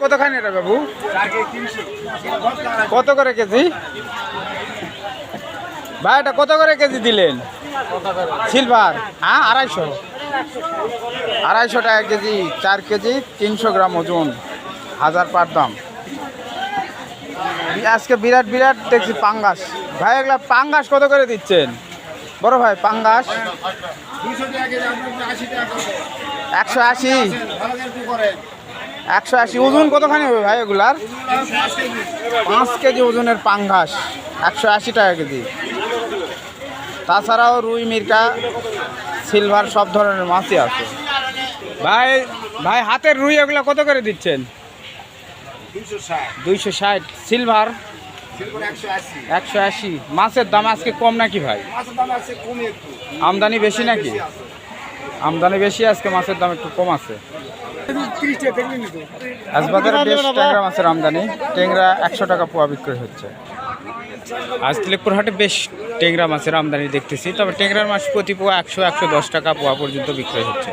কতখানি এটা বাবু? কত করে কেজি? ভাই, এটা কত করে কেজি দিলেন? সিলভার। হ্যাঁ আড়াইশো। আড়াইশো টাকা কেজি, চার কেজি, তিনশো গ্রাম ওজন। হাজার পার দাম। আজকে বিরাট বিরাট দেখছি পাঙ্গাস। ভাই, এগুলা পাঙ্গাস কত করে দিচ্ছেন? বড় ভাই, পাঙ্গাস। একশো আশি। একশো আশি। ওজন কতখানি হবে ভাই এগুলার? পাঁচ কেজি ওজনের পাঙ্গাস, একশো আশি টাকা কেজি। তাছাড়াও রুই, মির্কা, সিলভার সব ধরনের মাছই আছে। ভাই ভাই, হাতের রুই এগুলো কত করে দিচ্ছেন? দুইশো ষাট। সিলভার? একশো আশি। মাছের দাম আজকে কম নাকি ভাই? আমদানি বেশি নাকি? আমদানি বেশি, আজকে মাছের দাম একটু কম আছে। আজ বাজারে বেশ ট্যাংরা মাছের আমদানি। ট্যাংরা একশো টাকা পোয়া বিক্রি হচ্ছে। আজ তিলেকপুর হাটে বেশ ট্যাংরা মাছের আমদানি দেখতেছি। তবে ট্যাংরার মাছ প্রতি পোয়া একশো একশো দশ টাকা পোয়া পর্যন্ত বিক্রয় হচ্ছে।